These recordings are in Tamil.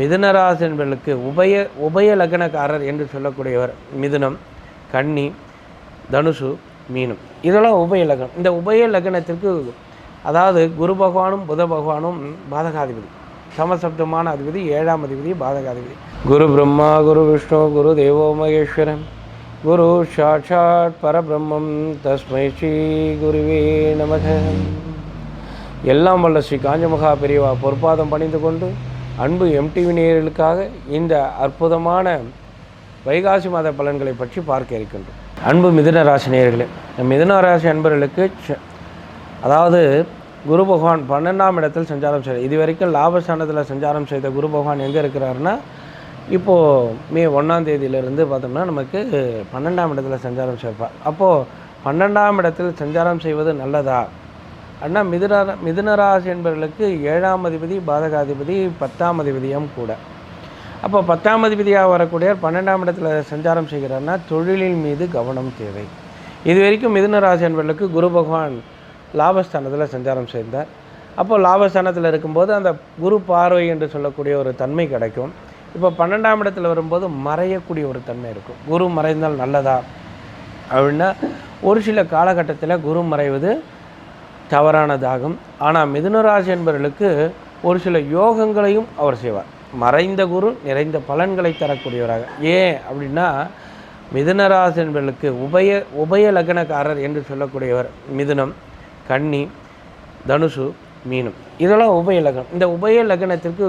மிதுனராசி என்பவர்களுக்கு உபய உபய லக்னக்காரர் என்று சொல்லக்கூடியவர் மிதுனம் கன்னி தனுசு மீனும். இதெல்லாம் உபய லக்னம். இந்த உபய லக்னத்திற்கு அதாவது குரு பகவானும் புத பகவானும் பாதகாதிபதி. சமசப்தமான அதிபதி ஏழாம் அதிபதி பாதகாதிபதி. குரு பிரம்மா குரு விஷ்ணு குரு தேவோ மகேஸ்வரன். குரு சாட்சாத் பரபிரம்மம். தஸ்மை ஸ்ரீ குருவே நமக. எல்லாம் வல்ல ஸ்ரீ காஞ்சமகா பெரியவா பொற்பாதம் பணிந்து கொண்டு அன்பு எம்டிவி நேயர்களுக்காக இந்த அற்புதமான வைகாசி மாத பலன்களை பற்றி பார்க்க இருக்கின்றோம். அன்பு மிதுன ராசி நேயர்களே மிதுன ராசி அன்பர்களுக்கு ச- அதாவது குரு பகவான் பன்னெண்டாம் இடத்தில் சஞ்சாரம் செய்தார். இது வரைக்கும் லாபஸ்தானத்தில் சஞ்சாரம் செய்த குரு பகவான் எங்கே இருக்கிறாருன்னா இப்போது மே ஒன்றாம் தேதியிலிருந்து பார்த்தோம்னா நமக்கு பன்னெண்டாம் இடத்துல சஞ்சாரம் செய்வார். அப்போது பன்னெண்டாம் இடத்தில் சஞ்சாரம் செய்வது நல்லதா? அண்ணா மிதுன மிதுனராசி என்பவர்களுக்கு ஏழாம் அதிபதி பாதகாதிபதி பத்தாம் அதிபதியும் கூட. அப்போ பத்தாம் அதிபதியாக வரக்கூடிய பன்னெண்டாம் இடத்துல சஞ்சாரம் செய்கிறார்னா தொழிலின் மீது கவனம் தேவை. இது வரைக்கும் மிதுனராசி என்பவர்களுக்கு குரு பகவான் லாபஸ்தானத்தில் சஞ்சாரம் செய்தார். அப்போது லாபஸ்தானத்தில் இருக்கும்போது அந்த குரு பார்வை என்று சொல்லக்கூடிய ஒரு தன்மை கிடைக்கும். இப்போ பன்னெண்டாம் இடத்துல வரும்போது மறையக்கூடிய ஒரு தன்மை இருக்கும். குரு மறைந்தால் நல்லதா? அப்படின்னா ஒரு சில காலகட்டத்தில் குரு மறைவது தவறானதாகும். ஆனால் மிதுனராசி என்பவர்களுக்கு ஒரு சில யோகங்களையும் அவர் செய்வார். மறைந்த குரு நிறைந்த பலன்களை தரக்கூடியவராக. ஏன் அப்படின்னா மிதுனராசி என்பவர்களுக்கு உபய உபய லக்னக்காரர் என்று சொல்லக்கூடியவர் மிதுனம் கன்னி தனுசு மீனம். இதெல்லாம் உபய லக்னம். இந்த உபய லக்னத்திற்கு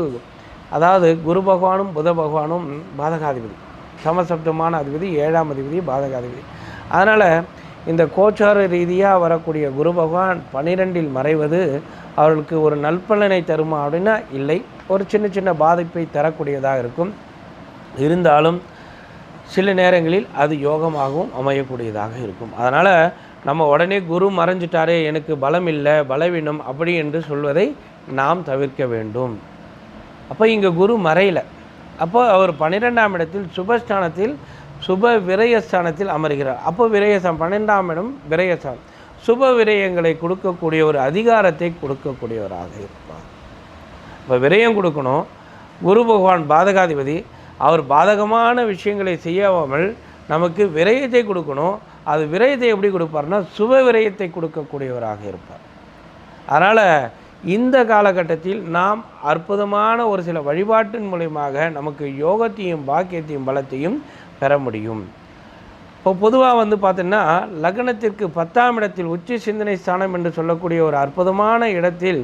அதாவது குரு பகவானும் புத பகவானும் பாதகாதிபதி. சமசப்தமான அதிபதி ஏழாம் அதிபதி பாதகாதிபதி. அதனால் இந்த கோச்சார ரீதியாக வரக்கூடிய குரு பகவான் பன்னிரெண்டில் மறைவது அவர்களுக்கு ஒரு நல்பலனை தருமா அப்படின்னா இல்லை. ஒரு சின்ன சின்ன பாதிப்பை தரக்கூடியதாக இருக்கும். இருந்தாலும் சில நேரங்களில் அது யோகமாகவும் அமையக்கூடியதாக இருக்கும். அதனால் நம்ம உடனே குரு மறைஞ்சிட்டாரே எனக்கு பலம் இல்லை பலவீனம் அப்படி என்று சொல்வதை நாம் தவிர்க்க வேண்டும். அப்போ இங்கே குரு மறையல. அப்போ அவர் பன்னிரெண்டாம் இடத்தில் சுபஸ்தானத்தில் சுப விரயஸ்தானத்தில் அமர்கிறார். அப்போ விரயசம் பன்னெண்டாம் இடம் விரயஸ்தானம் சுப விரயங்களை கொடுக்கக்கூடிய ஒரு அதிகாரத்தை கொடுக்கக்கூடியவராக இருப்பார். இப்போ விரயம் கொடுக்கணும். குரு பகவான் பாதகாதிபதி அவர் பாதகமான விஷயங்களை செய்யாமல் நமக்கு விரயத்தை கொடுக்கணும். அது விரயத்தை எப்படி கொடுப்பார்னா சுப விரயத்தை கொடுக்கக்கூடியவராக இருப்பார். அதனால் இந்த காலகட்டத்தில் நாம் அற்புதமான ஒரு சில வழிபாட்டின் மூலயமாக நமக்கு யோகத்தையும் பாக்கியத்தையும் பலத்தையும் பெற முடியும். இப்போ பொதுவாக வந்து பார்த்தீங்கன்னா லக்னத்திற்கு பத்தாம் இடத்தில் உச்சி சிந்தனை ஸ்தானம் என்று சொல்லக்கூடிய ஒரு அற்புதமான இடத்தில்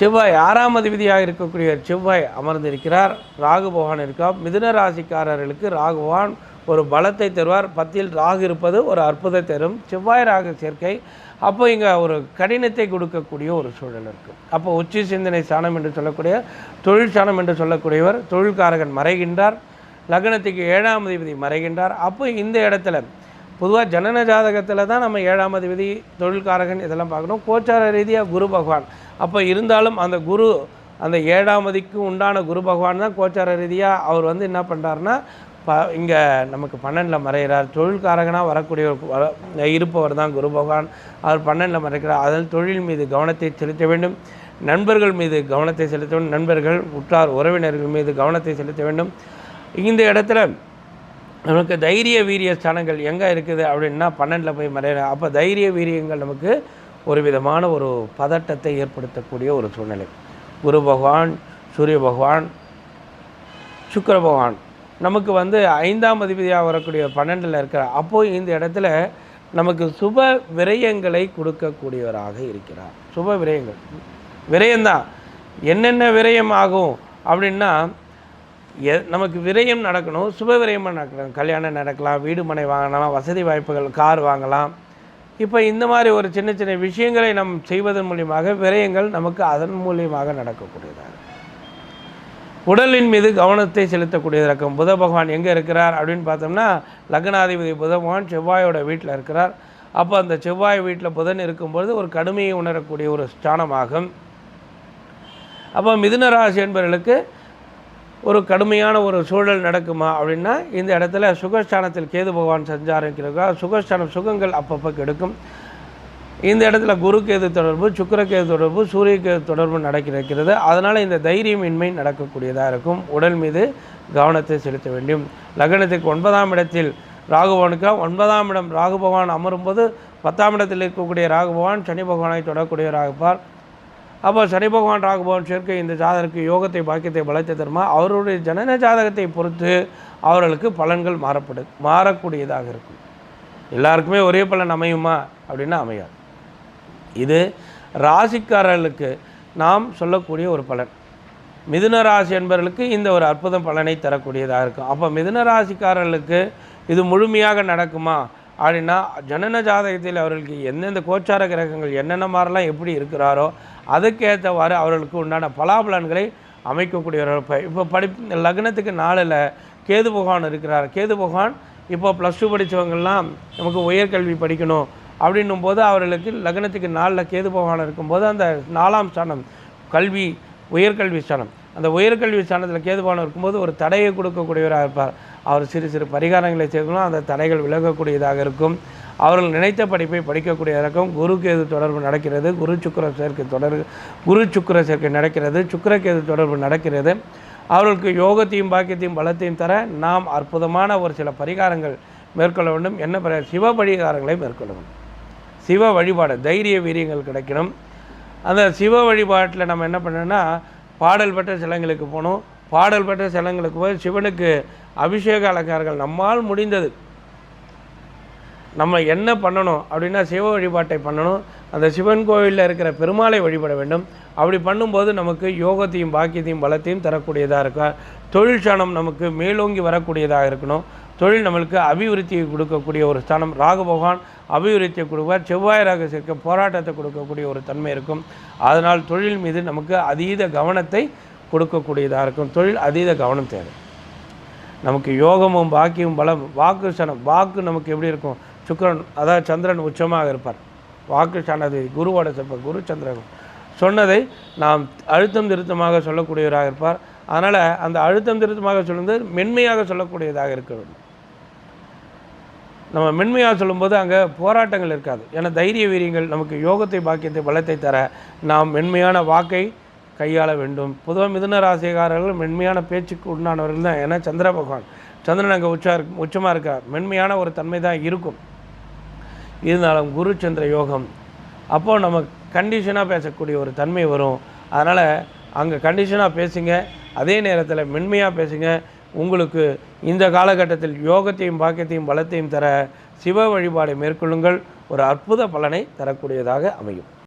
செவ்வாய் ஆறாம் அதிபதியாக இருக்கக்கூடிய செவ்வாய் அமர்ந்திருக்கிறார். ராகு பகவான் இருக்கார் மிதுன ராசிக்காரர்களுக்கு ராகுவான் ஒரு பலத்தை தருவார். பத்தில் ராகு இருப்பது ஒரு அற்புதத்தை தரும். செவ்வாய் ராகு சேர்க்கை. அப்போ இங்கே ஒரு கடினத்தை கொடுக்கக்கூடிய ஒரு சூழல் இருக்கும் அப்போ உச்சி சிந்தனை ஸ்தானம் என்று சொல்லக்கூடிய தொழில் ஸ்தானம் என்று சொல்லக்கூடியவர் தொழில்காரகன் மறைகின்றார். லக்னத்துக்கு ஏழாம் அதிபதி மறைகின்றார். அப்போ இந்த இடத்துல பொதுவாக ஜனன ஜாதகத்தில் தான் நம்ம ஏழாம் அதிபதி தொழில்காரகன் இதெல்லாம் பார்க்கணும். கோச்சார ரீதியாக குரு பகவான். அப்போ இருந்தாலும் அந்த குரு அந்த ஏழாம் அதிக்கு உண்டான குரு பகவான் தான் கோச்சார ரீதியாக அவர் வந்து என்ன பண்ணுறாருன்னா ப இங்கே நமக்கு பன்னெண்டில் மறைகிறார் தொழில்காரகனாக வரக்கூடிய இருப்பவர் தான் குரு பகவான். அவர் பன்னெண்டில் மறைக்கிறார். அதில் தொழில் மீது கவனத்தை செலுத்த வேண்டும். நண்பர்கள் மீது கவனத்தை செலுத்த வேண்டும் நண்பர்கள் உற்றார் உறவினர்கள் மீது கவனத்தை செலுத்த வேண்டும். இந்த இடத்துல நமக்கு தைரிய வீரிய ஸ்தானங்கள் எங்கே இருக்குது அப்படின்னா பன்னெண்டில் போய் மறைய அப்போ தைரிய வீரியங்கள் நமக்கு ஒரு விதமான ஒரு பதட்டத்தை ஏற்படுத்தக்கூடிய ஒரு சூழ்நிலை. குரு பகவான் சூரிய பகவான் சுக்கர பகவான் நமக்கு வந்து ஐந்தாம் அதிபதியாக வரக்கூடிய பன்னெண்டில் இருக்கிறார் அப்போது இந்த இடத்துல நமக்கு சுப விரயங்களை கொடுக்கக்கூடியவராக இருக்கிறார். சுப விரயங்கள். விரயம்தான். என்னென்ன விரயம் ஆகும் அப்படின்னா எ நமக்கு விரயம் நடக்கணும் சுப விரயமாக நடக்கணும் கல்யாணம் நடக்கலாம் வீடு மனை வாங்கலாம் வசதி வாய்ப்புகள் கார் வாங்கலாம். இப்போ இந்த மாதிரி ஒரு சின்ன சின்ன விஷயங்களை நம் செய்வதன் மூலியமாக விரயங்கள் நமக்கு அதன் மூலியமாக நடக்கக்கூடியதாக. உடலின் மீது கவனத்தை செலுத்தக்கூடியதாக இருக்கும் புத பகவான் எங்கே இருக்கிறார் அப்படின்னு பார்த்தோம்னா லக்னாதிபதி புத பகவான் செவ்வாயோட வீட்டில் இருக்கிறார். அப்போ அந்த செவ்வாய் வீட்டில் புதன் இருக்கும்பொழுது ஒரு கடுமையை உணரக்கூடிய ஒரு ஸ்தானமாகும். அப்போ மிதுன ராசி என்பவர்களுக்கு ஒரு கடுமையான ஒரு சூழல் நடக்குமா அப்படின்னா இந்த இடத்துல சுகஸ்தானத்தில் கேது பகவான் சஞ்சாரிக்கிறதா சுகஸ்தானம் சுகங்கள் அப்பப்போ கெடுக்கும். இந்த இடத்துல குரு கேது தொடர்பு சுக்கரகேது தொடர்பு சூரிய கேது தொடர்பு நடக்கிறது அதனால் இந்த தைரியமின்மை நடக்கக்கூடியதாக இருக்கும். உடல் மீது கவனத்தை செலுத்த வேண்டும். லக்னத்துக்கு ஒன்பதாம் இடத்தில் ராகுபவனுக்கு ஒன்பதாம் இடம் ராகு பகவான் அமரும்போது பத்தாம் இடத்தில் இருக்கக்கூடிய ராகுபவான் சனி பகவானை தொடக்கூடியவராக இருப்பார். அப்போ சனி பகவான் ராகு பகவான் சேர்க்கை இந்த ஜாதகருக்கு யோகத்தை பாக்கியத்தை பலத்தை தருமா? அவருடைய ஜனன ஜாதகத்தை பொறுத்து அவர்களுக்கு பலன்கள் மாறப்படு மாறக்கூடியதாக இருக்கும். எல்லாருக்குமே ஒரே பலன் அமையுமா? அப்படின்னா அமையாது. இது ராசிக்காரர்களுக்கு நாம் சொல்லக்கூடிய ஒரு பலன். மிதுன ராசி என்பவர்களுக்கு இந்த ஒரு அற்புதம் பலனை தரக்கூடியதாக இருக்கும். அப்போ மிதுன ராசிக்காரர்களுக்கு இது முழுமையாக நடக்குமா? அப்படின்னா ஜனன ஜாதகத்தில் அவர்களுக்கு எந்தெந்த கோச்சார கிரகங்கள் என்னென்ன மாதிரிலாம் எப்படி இருக்கிறாரோ அதுக்கேற்றவாறு அவர்களுக்கு உண்டான பலாபலன்களை அமைக்கக்கூடியவர்கள். இப்போ இப்போ படி லக்னத்துக்கு நாளில் கேது பகவான் இருக்கிறார். கேது பகவான் இப்போ ப்ளஸ் டூ படித்தவங்கள்லாம் நமக்கு உயர்கல்வி படிக்கணும் அப்படின்னும் போது அவர்களுக்கு லக்னத்துக்கு நாளில் கேது பகவான் இருக்கும்போது அந்த நாலாம் ஸ்தானம் கல்வி உயர்கல்வி ஸ்தானம். அந்த உயர்கல்வி ஸ்தானத்தில் கேது பகவான் இருக்கும்போது ஒரு தடையை கொடுக்கக்கூடியவராக இருப்பார். அவர் சிறு சிறு பரிகாரங்களை செய்தோம்னா அந்த தடைகள் விலகக்கூடியதாக இருக்கும். அவர்கள் நினைத்த படிப்பை படிக்கக்கூடியதாக இருக்கும். தொடர்பு நடக்கிறது. குரு சுக்கர சேர்க்கை தொடர் குரு சுக்கர சேர்க்கை நடக்கிறது. சுக்கரகேது தொடர்பு நடக்கிறது. அவர்களுக்கு யோகத்தையும் பாக்கியத்தையும் பலத்தையும் தர நாம் அற்புதமான ஒரு சில பரிகாரங்கள் மேற்கொள்ள வேண்டும். என்ன பரி சிவ பரிகாரங்களை மேற்கொள்ள வேண்டும். சிவ வழிபாடு தைரிய வீரியங்கள் கிடைக்கணும். அந்த சிவ வழிபாட்டில் நம்ம என்ன பண்ணணும்னா பாடல் பெற்ற சிலங்களுக்கு போகணும். பாடல் பெற்ற சிலங்களுக்கு போய் சிவனுக்கு அபிஷேக அலங்காரங்கள் நம்மால் முடிந்தது. நம்ம என்ன பண்ணணும் அப்படின்னா சிவ வழிபாட்டை பண்ணணும். அந்த சிவன் கோவிலில் இருக்கிற பெருமாளை வழிபட வேண்டும். அப்படி பண்ணும்போது நமக்கு யோகத்தையும் பாக்கியத்தையும் பலத்தையும் தரக்கூடியதாக இருக்கும் தொழில் சாணம் நமக்கு மேலோங்கி வரக்கூடியதாக இருக்கணும். தொழில் நம்மளுக்கு அபிவிருத்தியை கொடுக்கக்கூடிய ஒரு ஸ்தானம். ராகு பகவான் அபிவிருத்தியை கொடுப்பார். செவ்வாய் ராக சேர்க்க போராட்டத்தை கொடுக்கக்கூடிய ஒரு தன்மை இருக்கும். அதனால் தொழில் மீது நமக்கு அதீத கவனத்தை கொடுக்கக்கூடியதாக இருக்கும். தொழில் அதீத கவனம் தேவை. நமக்கு யோகமும் பாக்கியமும் பலம் வாக்கு சனம் வாக்கு நமக்கு எப்படி இருக்கும்? சுக்கரன் அதாவது சந்திரன் உச்சமாக இருப்பார். வாக்கு சனது குருவோட செப்ப குரு சந்திரன். சொன்னதை நாம் அழுத்தம் திருத்தமாக சொல்லக்கூடியவராக இருப்பார். அதனால் அந்த அழுத்தம் திருத்தமாக சொல்லுவது மென்மையாக சொல்லக்கூடியதாக இருக்க வேண்டும். நம்ம மென்மையாக சொல்லும்போது அங்கே போராட்டங்கள் இருக்காது. ஏன்னா தைரிய வீரியங்கள் நமக்கு யோகத்தை பாக்கியத்தை பலத்தை தர நாம் மென்மையான வாக்கை கையாள வேண்டும். பொதுவாக மிதுன ராசிகாரர்கள் மென்மையான பேச்சுக்கு உண்டானவர்கள் தான். ஏன்னா சந்திர பகவான். சந்திரன் அங்கே உச்சா உச்சமாக இருக்கார். மென்மையான ஒரு தன்மை தான் இருக்கும். இருந்தாலும் குரு சந்திர யோகம். அப்போது நம்ம கண்டிஷனாக பேசக்கூடிய ஒரு தன்மை வரும். அதனால் அங்கே கண்டிஷனாக பேசுங்க. அதே நேரத்தில் மென்மையாக பேசுங்க. உங்களுக்கு இந்த காலகட்டத்தில் யோகத்தையும் பாக்கியத்தையும் பலத்தையும் தர சிவ வழிபாடை மேற்கொள்ளுங்கள். ஒரு அற்புத பலனை தரக்கூடியதாக அமையும்.